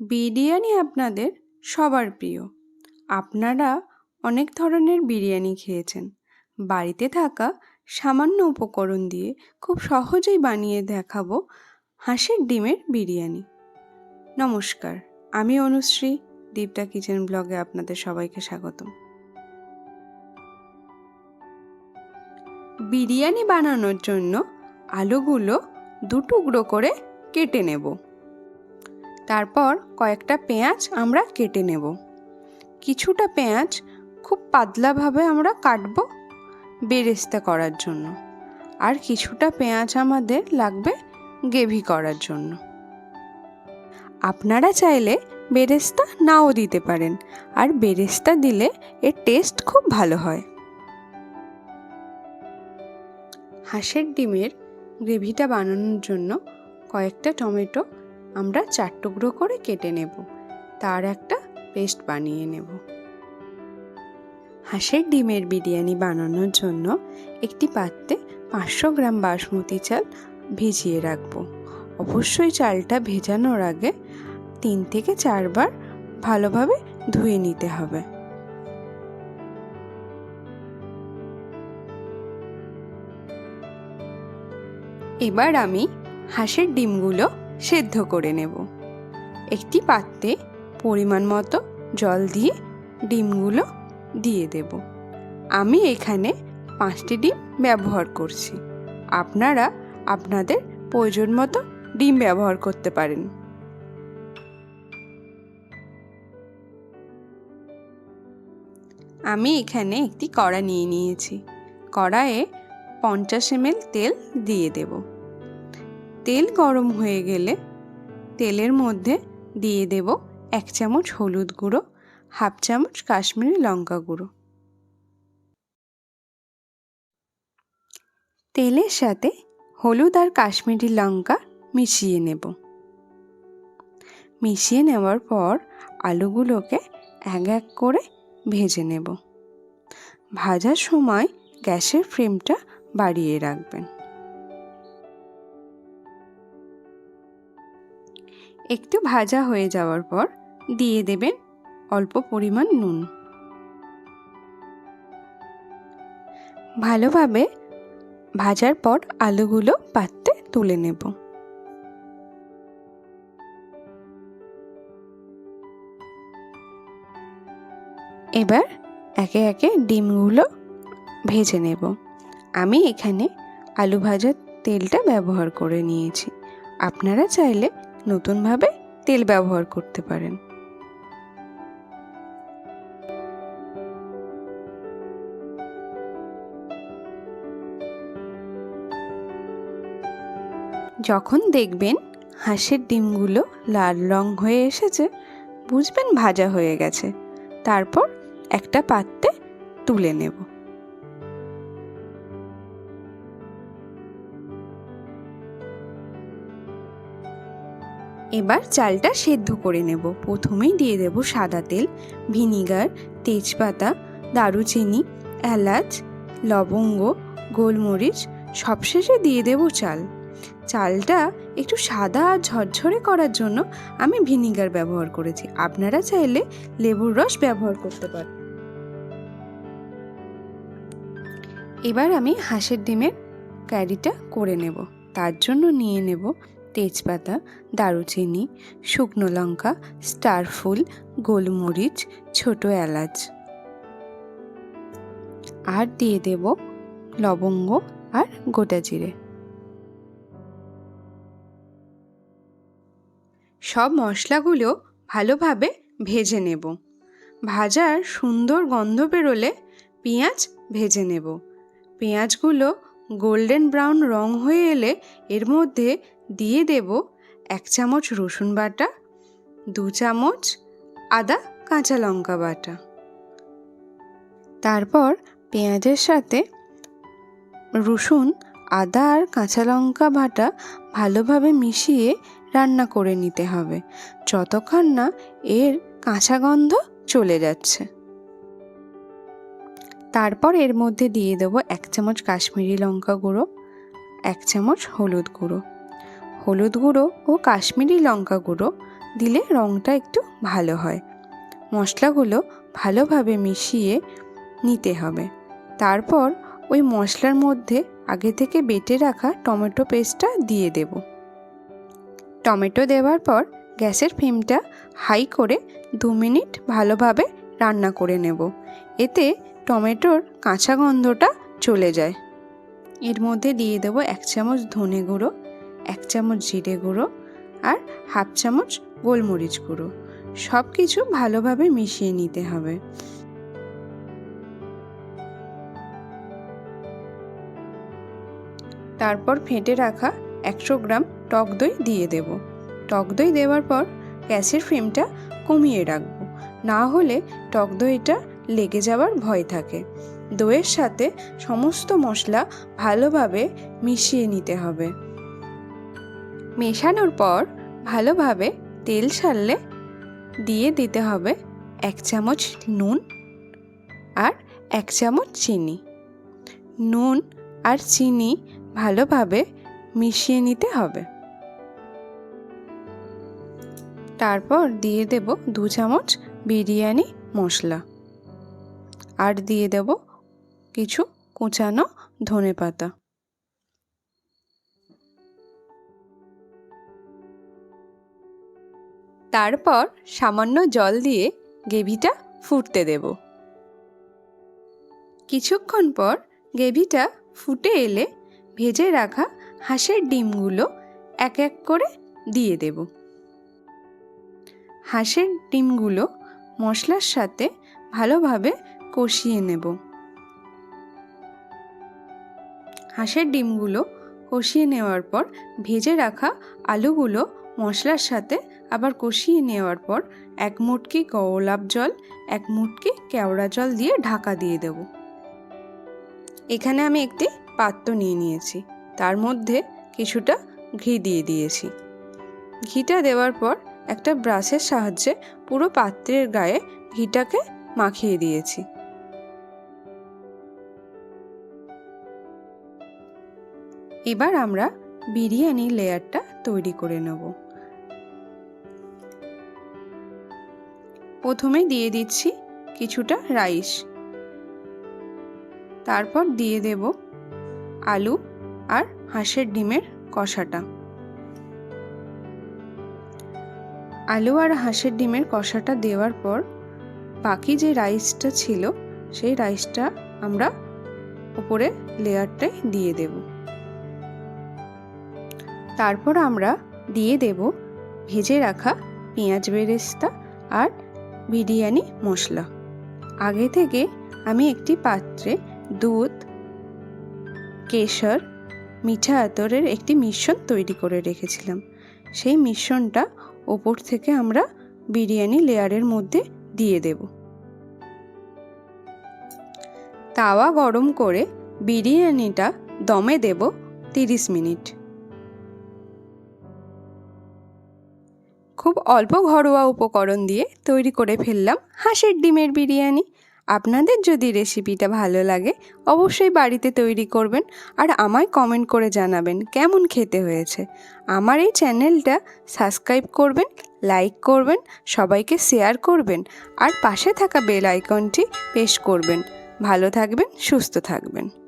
বিরিয়ানি আপনাদের সবার প্রিয়। আপনারা অনেক ধরনের বিরিয়ানি খেয়েছেন। বাড়িতে থাকা সামান্য উপকরণ দিয়ে খুব সহজেই বানিয়ে দেখাবো হাঁসের ডিমের বিরিয়ানি। নমস্কার, আমি অনুশ্রী দীপটা কিচেন ব্লগে আপনাদের সবাইকে স্বাগতম। বিরিয়ানি বানানোর জন্য আলুগুলো দু টুকরো করে কেটে নেব। তারপর কয়েকটা পেঁয়াজ আমরা কেটে নেব। কিছুটা পেঁয়াজ খুব পাতলাভাবে আমরা কাটবো বেরেস্তা করার জন্য। আর কিছুটা পেঁয়াজ আমাদের লাগবে গ্রেভি করার জন্য। আপনারা চাইলে বেরেস্তা নাও দিতে পারেন আর বেরেস্তা দিলে এর টেস্ট খুব ভালো হয়। হাঁসের ডিমের গ্রেভিটা বানানোর জন্য কয়েকটা টমেটো আমরা চার টুকরো করে কেটে নেব। তার একটা পেস্ট বানিয়ে নেব। হাঁসের ডিমের বিরিয়ানি বানানোর জন্য একটি পাত্রে পাঁচশো গ্রাম বাসমতি চাল ভিজিয়ে রাখব। অবশ্যই চালটা ভেজানোর আগে তিন থেকে চারবার ভালোভাবে ধুয়ে নিতে হবে। এবার আমি হাঁসের ডিমগুলো সেদ্ধ করে নেব। একটি পাত্রে পরিমাণ মতো জল দিয়ে ডিমগুলো দিয়ে দেব। আমি এখানে পাঁচটি ডিম ব্যবহার করছি। আপনারা আপনাদের প্রয়োজন মতো ডিম ব্যবহার করতে পারেন। আমি এখানে একটি কড়া নিয়ে নিয়েছি। কড়ায়ে পঞ্চাশ এমএল তেল দিয়ে দেব। তেল গরম হয়ে গেলে তেলের মধ্যে দিয়ে দেব এক চামচ হলুদ গুঁড়ো, হাফ চামচ কাশ্মীরি লঙ্কা গুঁড়ো। তেলের সাথে হলুদ আর কাশ্মীরি লঙ্কা মিশিয়ে নেব। মিশিয়ে নেওয়ার পর আলুগুলোকে এক এক করে ভেজে নেব। ভাজার সময় গ্যাসের ফ্লেমটা বাড়িয়ে রাখবেন। একটু ভাজা হয়ে যাওয়ার পর দিয়ে দেবেন অল্প পরিমাণ নুন। ভালোভাবে ভাজার পর আলুগুলো পাত্রে তুলে নেব। এবার একে একে ডিমগুলো ভেজে নেব। আমি এখানে আলু ভাজার তেলটা ব্যবহার করে নিয়েছি। আপনারা চাইলে নতুনভাবে তেল ব্যবহার করতে পারেন। যখন দেখবেন হাঁসের ডিমগুলো লাল রং হয়ে এসেছে, বুঝবেন ভাজা হয়ে গেছে। তারপর একটা পাত্রে তুলে নেব। এবার চালটা সেদ্ধ করে নেব। প্রথমেই দিয়ে দেব সাদা তেল, ভিনিগার, তেজপাতা, দারুচিনি, এলাচ, লবঙ্গ, গোলমরিচ, সবশেষে দিয়ে দেব চাল। চালটা একটু সাদা আর ঝরঝরে করার জন্য আমি ভিনিগার ব্যবহার করেছি। আপনারা চাইলে লেবুর রস ব্যবহার করতে পারেন। এবার আমি হাঁসের ডিমের ক্যারিটা করে নেব। তার জন্য নিয়ে নেব তেজপাতা, দারুচিনি, শুকনো লঙ্কা, স্টার ফুল, গোলমরিচ, ছোট এলাচ। আর দিয়ে দেব লবঙ্গ আর গোটা জিরে। সব মশলাগুলো ভালোভাবে ভেজে নেব। ভাজার সুন্দর গন্ধ বেরোলে পেঁয়াজ ভেজে নেব। পেঁয়াজগুলো গোল্ডেন ব্রাউন রং হয়ে এলে এর মধ্যে দিয়ে দেব এক চামচ রসুন বাটা, দু চামচ আদা কাঁচা লঙ্কা বাটা। তারপর পেঁয়াজের সাথে রসুন, আদা আর কাঁচা লঙ্কা বাটা ভালোভাবে মিশিয়ে রান্না করে নিতে হবে, যতক্ষণ না এর কাঁচা গন্ধ চলে যাচ্ছে। তারপর এর মধ্যে দিয়ে দেবো এক চামচ কাশ্মীরি লঙ্কা গুঁড়ো, এক চামচ হলুদ গুঁড়ো। হলুদ গুঁড়ো ও কাশ্মীরি লঙ্কা গুঁড়ো দিলে রঙটা একটু ভালো হয়। মশলাগুলো ভালোভাবে মিশিয়ে নিতে হবে। তারপর ওই মশলার মধ্যে আগে থেকে বেটে রাখা টমেটো পেস্টটা দিয়ে দেব। টমেটো দেওয়ার পর গ্যাসের ফ্লেমটা হাই করে দু মিনিট ভালোভাবে রান্না করে নেব। এতে টমেটোর কাঁচা গন্ধটা চলে যায়। এর মধ্যে দিয়ে দেবো এক চামচ ধনে গুঁড়ো এক চামচ জিরে গুঁড়ো আর হাফ চামচ গোলমরিচ গুঁড়ো। সব কিছু ভালোভাবে মিশিয়ে নিতে হবে। তারপর ফেটে রাখা একশো গ্রাম টক দই দিয়ে দেব। টক দই দেওয়ার পর গ্যাসের ফ্লেমটা কমিয়ে রাখব। না হলে টক দইটা লেগে যাওয়ার ভয় থাকে। দইয়ের সাথে সমস্ত মশলা ভালোভাবে মিশিয়ে নিতে হবে। মেশানোর পর ভালোভাবে তেল ছাড়লে দিয়ে দিতে হবে এক চামচ নুন আর এক চামচ চিনি। নুন আর চিনি ভালোভাবে মিশিয়ে নিতে হবে। তারপর দিয়ে দেব দু চামচ বিরিয়ানি মশলা আর দিয়ে দেব কিছু কুচানো ধনে পাতা তারপর সামান্য জল দিয়ে গ্রেভিটা ফুটতে দেব। কিছুক্ষণ পর গ্রেভিটা ফুটে এলে ভেজে রাখা হাঁসের ডিমগুলো এক এক করে দিয়ে দেব। হাঁসের ডিমগুলো মশলার সাথে ভালোভাবে কষিয়ে নেব। হাঁসের ডিমগুলো কষিয়ে নেওয়ার পর ভেজে রাখা আলুগুলো মশলার সাথে আবার কষিয়ে নেওয়ার পর এক মুটকি গোলাপ জল, এক মুটকি কেওড়া জল দিয়ে ঢাকা দিয়ে দেব। এখানে আমি একটি পাত্র নিয়ে নিয়েছি। তার মধ্যে কিছুটা ঘি দিয়ে দিয়েছি। ঘিটা দেওয়ার পর একটা ব্রাশের সাহায্যে পুরো পাত্রের গায়ে ঘিটাকে মাখিয়ে দিয়েছি। এবার আমরা বিরিয়ানি লেয়ারটা তৈরি করে নেব। প্রথমে দিয়ে দিচ্ছি কিছুটা রাইস। তারপর দিয়ে দেব আলু আর হাঁসের ডিমের কষাটা। আলু আর হাঁসের ডিমের কষাটা দেওয়ার পর বাকি যে রাইসটা ছিল, সেই রাইসটা আমরা উপরে লেয়ারটায় দিয়ে দেব। তারপর আমরা দিয়ে দেব ভেজে রাখা পেঁয়াজ বেরেস্তা আর বিরিয়ানি, মশলা। আগে থেকে আমি একটি পাত্রে দুধ, কেশর, মিঠা আতরের একটি মিশ্রণ তৈরি করে রেখেছিলাম। সেই মিশ্রণটা ওপর থেকে আমরা বিরিয়ানি লেয়ারের মধ্যে দিয়ে দেব। তাওয়া গরম করে বিরিয়ানিটা দমে দেব তিরিশ মিনিট। খুব অল্প ঘরোয়া উপকরণ দিয়ে তৈরি করে ফেললাম হাঁসের ডিমের বিরিয়ানি। আপনাদের যদি রেসিপিটা ভালো লাগে, অবশ্যই বাড়িতে তৈরি করবেন আর আমায় কমেন্ট করে জানাবেন কেমন খেতে হয়েছে। আমার এই চ্যানেলটা সাবস্ক্রাইব করবেন, লাইক করবেন, সবাইকে শেয়ার করবেন আর পাশে থাকা বেল আইকনটি পেশ করবেন। ভালো থাকবেন, সুস্থ থাকবেন।